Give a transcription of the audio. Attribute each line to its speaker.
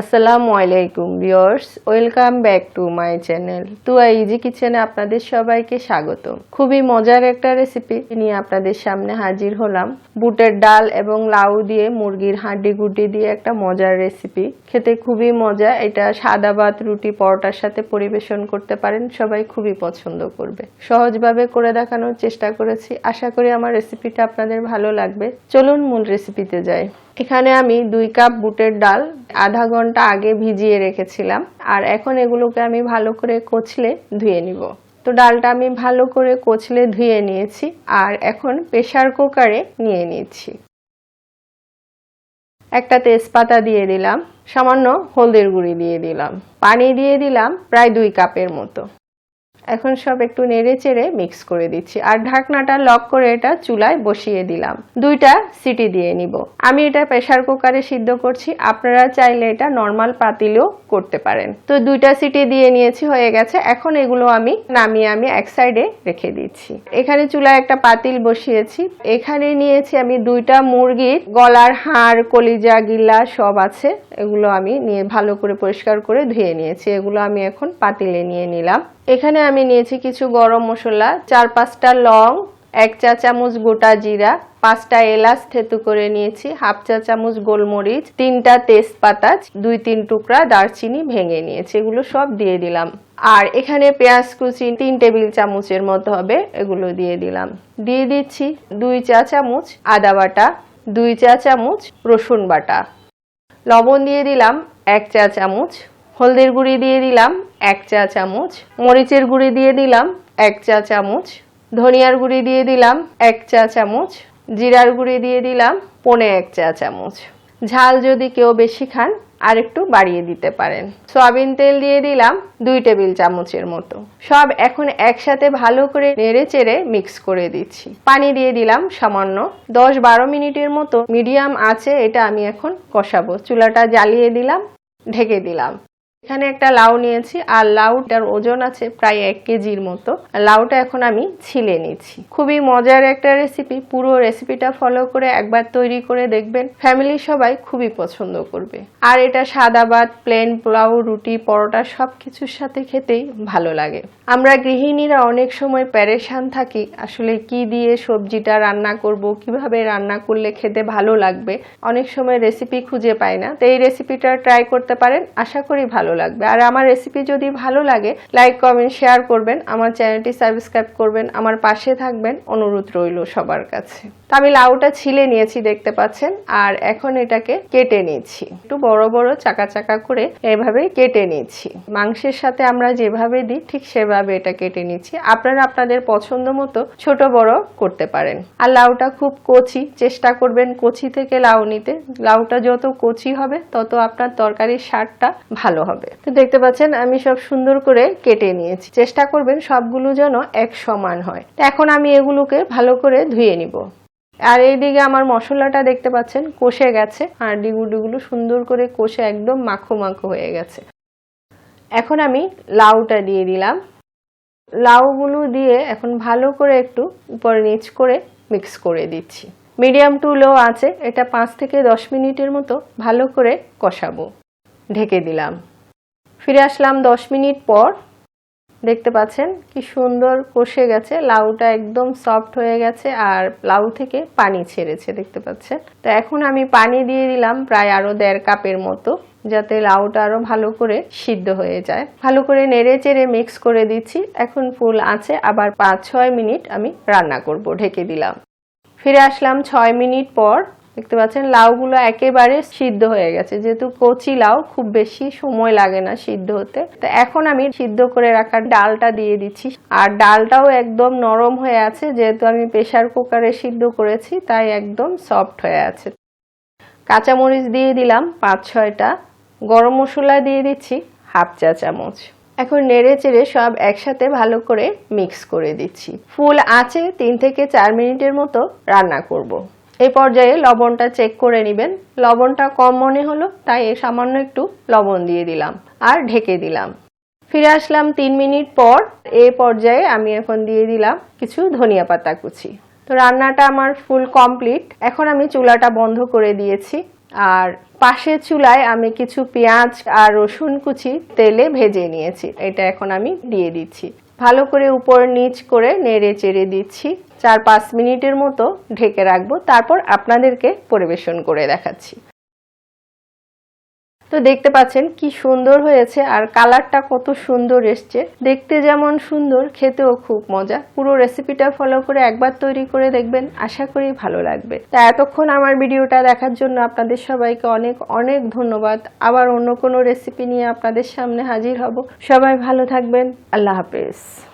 Speaker 1: আসসালামু আলাইকুম, viewers. Welcome back to my channel. Tua easy কিচেনে আপনাদের সবাইকে স্বাগত খুবই মজার একটা রেসিপি নিয়ে আপনাদের সামনে হাজির হলাম। বুটের ডাল এবং লাউ দিয়ে, মুরগির হাড্ডি গুড্ডি দিয়ে একটা মজার রেসিপি। খেতে খুবই মজা। এটা সাদা ভাত, রুটি, পরোটার সাথে পরিবেশন করতে পারেন। সবাই খুবই পছন্দ করবে। সহজভাবে করে দেখানোর চেষ্টা করেছি। আশা করি আমার রেসিপিটা আপনাদের ভালো লাগবে। চলুন মূল রেসিপিতে যাই। এখানে আমি দুই কাপ বুটের ডাল আধা ঘণ্টা আগে ভিজিয়ে রেখেছিলাম। আর এখন এগুলোকে আমি ভালো করে কচলে ধুয়ে নিব। তো ডালটা আমি ভালো করে কচলে ধুয়ে নিয়েছি আর এখন প্রেসার কুকারে নিয়ে নিচ্ছি। একটা তেজপাতা দিয়ে দিলাম, সামান্য হলদের গুঁড়ি দিয়ে দিলাম। পানি দিয়ে দিলাম প্রায় দুই কাপের মতো। এখন সব একটু নেড়ে চেড়ে মিক্স করে দিচ্ছি। আর ঢাকনাটা লক করে এটা চুলায় বসিয়ে দিলাম। দুইটা সিটি দিয়ে নিব। আমি এটা প্রেসার কুকারে সিদ্ধ করছি। আপনারা চাইলে এটা নর্মাল পাতিলেও করতে পারেন। তো দুইটা সিটি দিয়ে নিয়েছি, হয়ে গেছে। এখন এগুলো আমি নামিয়ে আমি এক সাইডে রেখে দিচ্ছি। এখানে চুলায় একটা পাতিল বসিয়েছি। এখানে নিয়েছি আমি দুইটা মুরগির গলার হাড়, কলিজা, গিলা সব আছে। এগুলো আমি নিয়ে ভালো করে পরিষ্কার করে ধুয়ে নিয়েছি। এগুলো আমি এখন পাতিলে নিয়ে নিলাম। এখানে আমি নিয়েছি কিছু গরম মশলা, চার পাঁচটা লং, এক চা চামচ গোটা জিরা, পাঁচটা এলাচ থেতু করে নিয়েছি, হাফ চা চামচ গোলমরিচ, তিনটা তেজপাতা, দুই তিন টুকরা দারচিনি ভেঙে নিয়েছি। এগুলো সব দিয়ে দিলাম। আর এখানে পেঁয়াজ কুচি তিন টেবিল চামচের মতো হবে, এগুলো দিয়ে দিলাম। দিয়ে দিচ্ছি দুই চা চামচ আদা বাটা, দুই চা চামচ রসুন বাটা। লবণ দিয়ে দিলাম এক চা চামচ, হলদির গুঁড়ি দিয়ে দিলাম এক চা চামচ, মরিচের গুঁড়ি দিয়ে দিলাম এক চা চামচ, ধনিয়ার গুঁড়ি দিয়ে দিলাম এক চা চামচ, জিরার গুঁড়ি দিয়ে দিলাম পনে এক চা চামচ। ঝাল যদি কেউ বেশি খান আর একটু বাড়িয়ে দিতে পারেন। সয়াবিন তেল দিয়ে দিলাম দুই টেবিল চামচের মতো। সব এখন একসাথে ভালো করে নেড়ে চেড়ে মিক্স করে দিচ্ছি। পানি দিয়ে দিলাম সামান্য। দশ বারো মিনিটের মতো মিডিয়াম আছে, এটা আমি এখন কষাবো। চুলাটা জ্বালিয়ে দিলাম, ঢেকে দিলাম। এখানে একটা লাউ নিয়েছি, আর লাউটার ওজন আছে প্রায় এক কেজির মতো। লাউটা এখন আমি ছিলে নিচ্ছি খুবই মজার একটা রেসিপি পুরো রেসিপিটা ফলো করে একবার তৈরি করে দেখবেন। ফ্যামিলি সবাই খুবই পছন্দ করবে। আর এটা সাদা ভাত প্লেন পোলাও, রুটি, পরোটা সব কিছুর সাথে খেতেই ভালো লাগে। আমরা গৃহিণীরা অনেক সময় প্যারেশান থাকি, আসলে কি দিয়ে সবজিটা রান্না করব, কীভাবে রান্না করলে খেতে ভালো লাগবে। অনেক সময় রেসিপি খুঁজে পাই না। তো এই রেসিপিটা ট্রাই করতে পারেন, আশা করি ভালো লাগবে। আর আমার রেসিপি যদি ভালো লাগে লাইক কমেন্ট শেয়ার করবেন। আমার চ্যানেলটি সাবস্ক্রাইব করবেন। আমার পাশে থাকবেন অনুরোধ রইল সবার কাছে। তো আমি লাউটা ছিলে নিয়েছি দেখতে পাচ্ছেন, আর এখন এটাকে কেটে নিচ্ছি একটু বড় বড় চাকা চাকা করে এভাবে কেটে নিচ্ছি মাংসের সাথে আমরা যেভাবে দিই ঠিক সেভাবে এটা কেটে নিচ্ছি আপনারা আপনাদের পছন্দ মতো ছোট বড় করতে পারেন। আর লাউটা খুব কচি, চেষ্টা করবেন কচি থেকে লাউ নিতে। লাউটা যত কচি হবে, তত আপনার তরকারির স্বাদটা ভালো হবে। তো দেখতে পাচ্ছেন, আমি সব সুন্দর করে কেটে নিয়েছি। চেষ্টা করবেন সবগুলো যেন এক সমান হয়। এখন আমি এগুলোকে ভালো করে ধুয়ে নিব। আর এইদিকে আমার মশলাটা দেখতে পাচ্ছেন, কষে গেছে, আর ডিগুডিগুলো সুন্দর করে কষে একদম মাখো মাখো হয়ে গেছে। এখন আমি লাউটা দিয়ে দিলাম। লাউগুলো দিয়ে এখন ভালো করে একটু উপরে নিচ করে মিক্স করে দিচ্ছি। মিডিয়াম টু লো আছে, এটা পাঁচ থেকে দশ মিনিটের মতো ভালো করে কষাবো। ঢেকে দিলাম। ফিরে আসলাম দশ মিনিট পর। দেখতে পাচ্ছেন কি সুন্দর কষে গেছে, লাউটা একদম সফট হয়ে গেছে আর লাউ থেকে পানি ছেড়েছে দেখতে পাচ্ছেন। তো এখন আমি পানি দিয়ে দিলাম প্রায় আরও দেড় কাপের মতো, যাতে লাউটা আরও ভালো করে সিদ্ধ হয়ে যায়। ভালো করে নেড়ে চেড়ে মিক্স করে দিচ্ছি, এখন ফুল আছে, আবার পাঁচ ছয় মিনিট আমি রান্না করব, ঢেকে দিলাম। ফিরে আসলাম ছয় মিনিট পর দেখতে পাচ্ছেন, লাউগুলো একেবারে সিদ্ধ হয়ে গেছে। যেহেতু কচি লাউ, খুব বেশি সময় লাগে না সিদ্ধ হতে। তো এখন আমি সিদ্ধ করে রাখা ডালটা দিয়ে দিচ্ছি। আর ডালটাও একদম নরম হয়ে আছে, যেহেতু আমি প্রেসার কুকারে সিদ্ধ করেছি, তাই একদম সফট হয়ে আছে। কাঁচামরিচ দিয়ে দিলাম পাঁচ ছয়টা। গরম মশলা দিয়ে দিচ্ছি হাফ চা চামচ। এখন নেড়ে চেড়ে সব একসাথে ভালো করে মিক্স করে দিচ্ছি। ফুল আছে, তিন থেকে চার মিনিটের মতো রান্না করব। এই পর্যায়ে লবণটা চেক করে নেবেন। লবণটা কম মনে হলো, তাই সামান্য একটু লবণ দিয়ে দিলাম আর ঢেকে দিলাম। ফিরে আসলাম তিন মিনিট পর, এ পর্যায়ে আমি এখন দিয়ে দিলাম কিছু ধনিয়া পাতা কুচি। তো রান্নাটা আমার ফুল কমপ্লিট এখন আমি চুলাটা বন্ধ করে দিয়েছি আর পাশের চুলায় আমি কিছু পেঁয়াজ আর রসুন কুচি তেলে ভেজে নিয়েছি। এটা এখন আমি দিয়ে দিচ্ছি। ভালো করে উপর নিচ করে নেড়ে চেড়ে দিচ্ছি। চার পাঁচ মিনিটের মতো ঢেকে রাখব, তারপর আপনাদেরকে পরিবেশন করে দেখাচ্ছি। তো দেখতে পাচ্ছেন কি সুন্দর হয়েছে আর কালারটা কত সুন্দর এসছে। দেখতে যেমন সুন্দর, খেতেও খুব মজা। পুরো রেসিপিটা ফলো করে একবার তৈরি করে দেখবেন, আশা করি ভালো লাগবে। তা এতক্ষণ আমার ভিডিওটা দেখার জন্য আপনাদের সবাইকে অনেক অনেক ধন্যবাদ। আবার অন্য কোনো রেসিপি নিয়ে আপনাদের সামনে হাজির হব। সবাই ভালো থাকবেন। আল্লাহ হাফেজ।